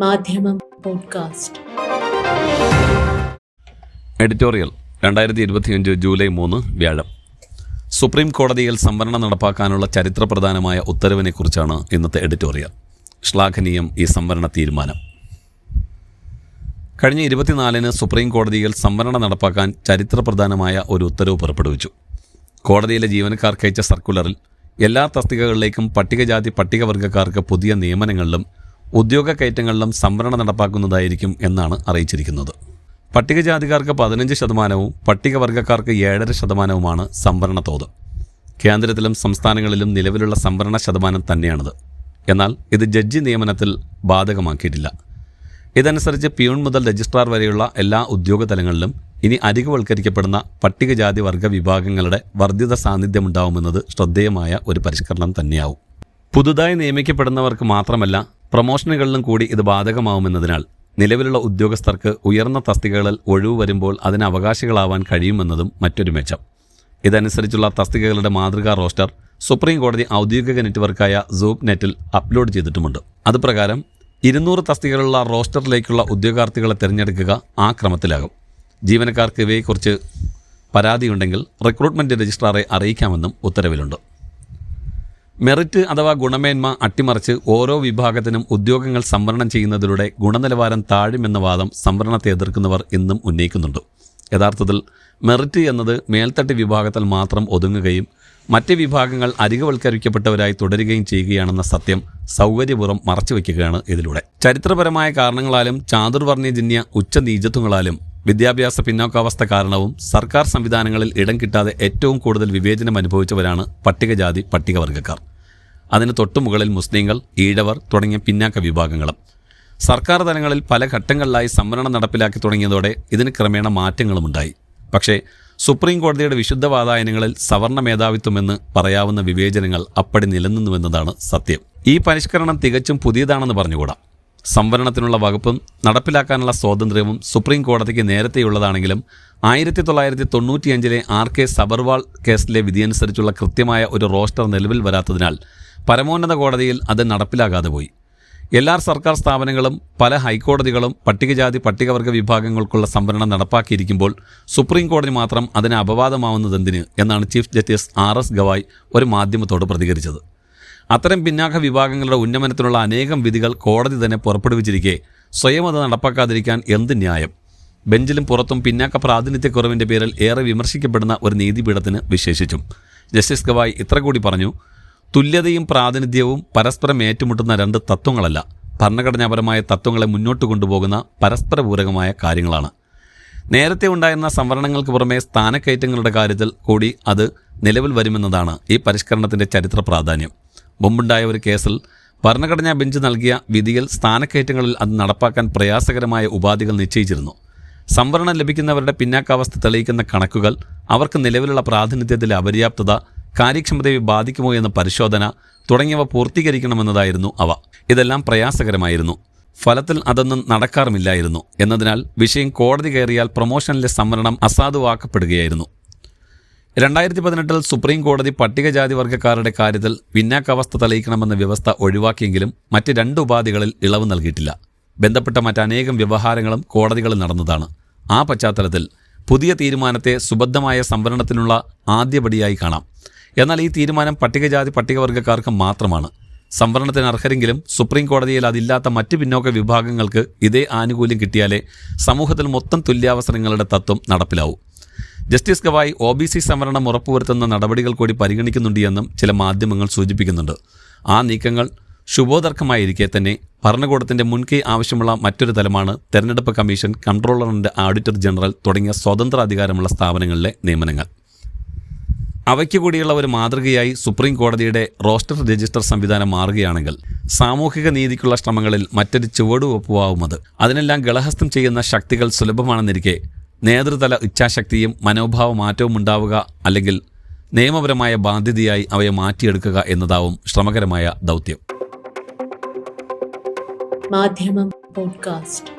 മാധ്യമം podcast. Editorial രണ്ടായിരത്തി ഇരുപത്തിയഞ്ച് ജൂലൈ മൂന്ന് വ്യാഴം. സുപ്രീം കോടതിയിൽ സംവരണം നടപ്പാക്കാനുള്ള ചരിത്രപ്രധാനമായ ഉത്തരവിനെക്കുറിച്ചാണ് ഇന്നത്തെ എഡിറ്റോറിയൽ. ശ്ലാഘനീയം ഈ സംവരണ തീരുമാനം. കഴിഞ്ഞ ഇരുപത്തിനാലിന് സുപ്രീം കോടതിയിൽ സംവരണം നടപ്പാക്കാൻ ചരിത്രപ്രധാനമായ ഒരു ഉത്തരവ് പുറപ്പെടുവിച്ചു. കോടതിയിലെ ജീവനക്കാർക്കയച്ച സർക്കുലറിൽ എല്ലാ തസ്തികകളിലേക്കും പട്ടികജാതി പട്ടികവർഗക്കാർക്ക് പുതിയ നിയമനങ്ങളിലും ഉദ്യോഗ കയറ്റങ്ങളിലും സംവരണം നടപ്പാക്കുന്നതായിരിക്കും എന്നാണ് അറിയിച്ചിരിക്കുന്നത്. പട്ടികജാതിക്കാർക്ക് പതിനഞ്ച് ശതമാനവും പട്ടികവർഗക്കാർക്ക് ഏഴര ശതമാനവുമാണ് സംവരണ തോത്. കേന്ദ്രത്തിലും സംസ്ഥാനങ്ങളിലും നിലവിലുള്ള സംവരണ ശതമാനം തന്നെയാണിത്. എന്നാൽ ഇത് ജഡ്ജി നിയമനത്തിൽ ബാധകമാക്കിയിട്ടില്ല. ഇതനുസരിച്ച് പ്യൂൺ മുതൽ രജിസ്ട്രാർ വരെയുള്ള എല്ലാ ഉദ്യോഗ തലങ്ങളിലും ഇനി അരികുവൽക്കരിക്കപ്പെടുന്ന പട്ടികജാതി വർഗ വിഭാഗങ്ങളുടെ വർദ്ധിത സാന്നിധ്യമുണ്ടാവുമെന്നത് ശ്രദ്ധേയമായ ഒരു പരിഷ്കരണം തന്നെയാവും. പുതുതായി നിയമിക്കപ്പെടുന്നവർക്ക് മാത്രമല്ല പ്രൊമോഷനുകളിലും കൂടി ഇത് ബാധകമാവുമെന്നതിനാൽ നിലവിലുള്ള ഉദ്യോഗസ്ഥർക്ക് ഉയർന്ന തസ്തികകളിൽ ഒഴിവ് വരുമ്പോൾ അതിന് അവകാശികളാവാൻ കഴിയുമെന്നതും മറ്റൊരു മെച്ചം. ഇതനുസരിച്ചുള്ള തസ്തികകളുടെ മാതൃകാ റോസ്റ്റർ സുപ്രീം കോടതി ഔദ്യോഗിക നെറ്റ്വർക്കായ സൂപ്പ് നെറ്റിൽ അപ്ലോഡ് ചെയ്തിട്ടുമുണ്ട്. അതുപ്രകാരം ഇരുന്നൂറ് തസ്തികകളുള്ള റോസ്റ്ററിലേക്കുള്ള ഉദ്യോഗാർത്ഥികളെ തിരഞ്ഞെടുക്കുക ആ ക്രമത്തിലാകും. ജീവനക്കാർക്ക് ഇവയെക്കുറിച്ച് പരാതിയുണ്ടെങ്കിൽ റിക്രൂട്ട്മെന്റ് രജിസ്ട്രാറെ അറിയിക്കാമെന്നും ഉത്തരവിലുണ്ട്. മെറിറ്റ് അഥവാ ഗുണമേന്മ അട്ടിമറിച്ച് ഓരോ വിഭാഗത്തിനും ഉദ്യോഗങ്ങൾ സംവരണം ചെയ്യുന്നതിലൂടെ ഗുണനിലവാരം താഴുമെന്ന വാദം സംവരണത്തെ എതിർക്കുന്നവർ ഇന്നും ഉന്നയിക്കുന്നുണ്ട്. യഥാർത്ഥത്തിൽ മെറിറ്റ് എന്നത് മേൽത്തട്ട് വിഭാഗത്തിൽ മാത്രം ഒതുങ്ങുകയും മറ്റ് വിഭാഗങ്ങൾ അരികവൽക്കരിക്കപ്പെട്ടവരായി തുടരുകയും ചെയ്യുകയാണെന്ന സത്യം സൗകര്യപൂർവം മറച്ചുവെക്കുകയാണ് ഇതിലൂടെ. ചരിത്രപരമായ കാരണങ്ങളാലും ചാതുർവർണയജന്യ ഉച്ചനീചത്വങ്ങളാലും വിദ്യാഭ്യാസ പിന്നോക്കാവസ്ഥ കാരണവും സർക്കാർ സംവിധാനങ്ങളിൽ ഇടം കിട്ടാതെ ഏറ്റവും കൂടുതൽ വിവേചനം അനുഭവിച്ചവരാണ് പട്ടികജാതി പട്ടികവർഗക്കാർ. അതിന് തൊട്ടുമുകളിൽ മുസ്ലിങ്ങൾ ഈഴവർ തുടങ്ങിയ പിന്നാക്ക വിഭാഗങ്ങളും. സർക്കാർ തലങ്ങളിൽ പല ഘട്ടങ്ങളിലായി സംവരണം നടപ്പിലാക്കി തുടങ്ങിയതോടെ ഇതിന് ക്രമേണ മാറ്റങ്ങളുമുണ്ടായി പക്ഷേ സുപ്രീം കോടതിയുടെ വിശുദ്ധ വാതായനങ്ങളിൽ സവർണ മേധാവിത്വമെന്ന് പറയാവുന്ന വിവേചനങ്ങൾ അപ്പടി നിലനിന്നുവെന്നതാണ് സത്യം. ഈ പരിഷ്കരണം തികച്ചും പുതിയതാണെന്ന് പറഞ്ഞുകൂടാ? സംവരണത്തിനുള്ള വകുപ്പും നടപ്പിലാക്കാനുള്ള സ്വാതന്ത്ര്യവും സുപ്രീം കോടതിക്ക് നേരത്തെയുള്ളതാണെങ്കിലും ആയിരത്തി തൊള്ളായിരത്തി തൊണ്ണൂറ്റിയഞ്ചിലെ ആർ കെ സബർവാൾ കേസിലെ വിധിയനുസരിച്ചുള്ള കൃത്യമായ ഒരു റോസ്റ്റർ നിലവിൽ വരാത്തതിനാൽ പരമോന്നത കോടതിയിൽ അത് നടപ്പിലാകാതെ പോയി. എല്ലാ സർക്കാർ സ്ഥാപനങ്ങളും പല ഹൈക്കോടതികളും പട്ടികജാതി പട്ടികവർഗ വിഭാഗങ്ങൾക്കുള്ള സംവരണം നടപ്പാക്കിയിരിക്കുമ്പോൾ സുപ്രീം കോടതി മാത്രം അതിന് അപവാദമാവുന്നതെന്തിന് എന്നാണ് chief justice R S Gavai ഒരു മാധ്യമത്തോട് പ്രതികരിച്ചത്. അത്തരം പിന്നാക്ക വിഭാഗങ്ങളുടെ ഉന്നമനത്തിനുള്ള അനേകം വിധികൾ കോടതി തന്നെ പുറപ്പെടുവിച്ചിരിക്കെ. സ്വയം അത് നടപ്പാക്കാതിരിക്കാൻ എന്ത് ന്യായം? ബെഞ്ചിലും പുറത്തും പിന്നാക്ക പ്രാതിനിധ്യക്കുറവിന്റെ പേരിൽ ഏറെ വിമർശിക്കപ്പെടുന്ന ഒരു നീതിപീഠത്തിന് വിശേഷിച്ചും. ജസ്റ്റിസ് ഗവായ് ഇത്ര കൂടി പറഞ്ഞു തുല്യതയും പ്രാതിനിധ്യവും പരസ്പരം ഏറ്റുമുട്ടുന്ന രണ്ട് തത്വങ്ങളല്ല. ഭരണഘടനാപരമായ തത്വങ്ങളെ മുന്നോട്ട് കൊണ്ടുപോകുന്ന പരസ്പരപൂരകമായ കാര്യങ്ങളാണ്. നേരത്തെ ഉണ്ടായിരുന്ന സംവരണങ്ങൾക്ക് പുറമെ സ്ഥാനക്കയറ്റങ്ങളുടെ കാര്യത്തിൽ കൂടി അത് നിലവിൽ വരുമെന്നതാണ് ഈ പരിഷ്കരണത്തിന്റെ ചരിത്ര പ്രാധാന്യം. മുമ്പുണ്ടായ ഒരു കേസിൽ ഭരണഘടനാ ബെഞ്ച് നൽകിയ വിധിയിൽ സ്ഥാനക്കയറ്റങ്ങളിൽ അത് നടപ്പാക്കാൻ പ്രയാസകരമായ ഉപാധികൾ നിശ്ചയിച്ചിരുന്നു. സംവരണം ലഭിക്കുന്നവരുടെ പിന്നാക്കാവസ്ഥ തെളിയിക്കുന്ന കണക്കുകൾ അവർക്ക് നിലവിലുള്ള പ്രാതിനിധ്യത്തിലെ അപര്യാപ്തത കാര്യക്ഷമതയെ ബാധിക്കുമോ എന്ന പരിശോധന തുടങ്ങിയവ പൂർത്തീകരിക്കണമെന്നതായിരുന്നു അവ. ഇതെല്ലാം പ്രയാസകരമായിരുന്നു. ഫലത്തിൽ അതൊന്നും നടക്കാറുമില്ലായിരുന്നു. എന്നതിനാൽ വിഷയം കോടതി കയറിയാൽ പ്രൊമോഷനിലെ സംവരണം അസാധുവാക്കപ്പെടുകയായിരുന്നു. രണ്ടായിരത്തി പതിനെട്ടിൽ സുപ്രീം കോടതി പട്ടികജാതി വർഗക്കാരുടെ കാര്യത്തിൽ പിന്നാക്കാവസ്ഥ തെളിയിക്കണമെന്ന വ്യവസ്ഥ ഒഴിവാക്കിയെങ്കിലും മറ്റ് രണ്ട് ഉപാധികളിൽ ഇളവ് നൽകിയിട്ടില്ല. ബന്ധപ്പെട്ട മറ്റനേകം വ്യവഹാരങ്ങളും കോടതികളിൽ നടന്നതാണ്. ആ പശ്ചാത്തലത്തിൽ പുതിയ തീരുമാനത്തെ സുബദ്ധമായ സംവരണത്തിനുള്ള ആദ്യപടിയായി കാണാം. എന്നാൽ ഈ തീരുമാനം പട്ടികജാതി പട്ടികവർഗക്കാർക്ക് മാത്രമാണ്. സംവരണത്തിന് അർഹരെങ്കിലും സുപ്രീം കോടതിയിൽ അതില്ലാത്ത മറ്റ് പിന്നോക്ക വിഭാഗങ്ങൾക്ക് ഇതേ ആനുകൂല്യം കിട്ടിയാലേ സമൂഹത്തിൽ മൊത്തം തുല്യാവസരങ്ങളുടെ തത്വം നടപ്പിലാവൂ. Justice Gavai O B C സംവരണം ഉറപ്പുവരുത്തുന്ന നടപടികൾ കൂടി പരിഗണിക്കുന്നുണ്ട് എന്നും ചില മാധ്യമങ്ങൾ സൂചിപ്പിക്കുന്നുണ്ട്. ആ നീക്കങ്ങൾ ശുഭോദർക്കമായിരിക്കെ തന്നെ ഭരണകൂടത്തിന്റെ മുൻകൈ ആവശ്യമുള്ള മറ്റൊരു തലമാണ് തെരഞ്ഞെടുപ്പ് commission controller and auditor general തുടങ്ങിയ സ്വതന്ത്ര അധികാരമുള്ള സ്ഥാപനങ്ങളിലെ നിയമനങ്ങൾ. അവയ്ക്ക് കൂടിയുള്ള ഒരു മാതൃകയായി സുപ്രീം കോടതിയുടെ റോസ്റ്റർ രജിസ്റ്റർ സംവിധാനം മാറുകയാണെങ്കിൽ സാമൂഹിക നീതിക്കുള്ള ശ്രമങ്ങളിൽ മറ്റൊരു ചുവടുവെപ്പുവാവും അത് അതിനെല്ലാം ഗളഹസ്തം ചെയ്യുന്ന ശക്തികൾ സുലഭമാണെന്നിരിക്കെ നേതൃതല ഇച്ഛാശക്തിയും മനോഭാവ മാറ്റവും ഉണ്ടാവുക അല്ലെങ്കിൽ നിയമപരമായ ബാധ്യതയായി അവയെ മാറ്റിയെടുക്കുക എന്നതാവും ശ്രമകരമായ ദൗത്യം. മാധ്യമം പോഡ്കാസ്റ്റ്.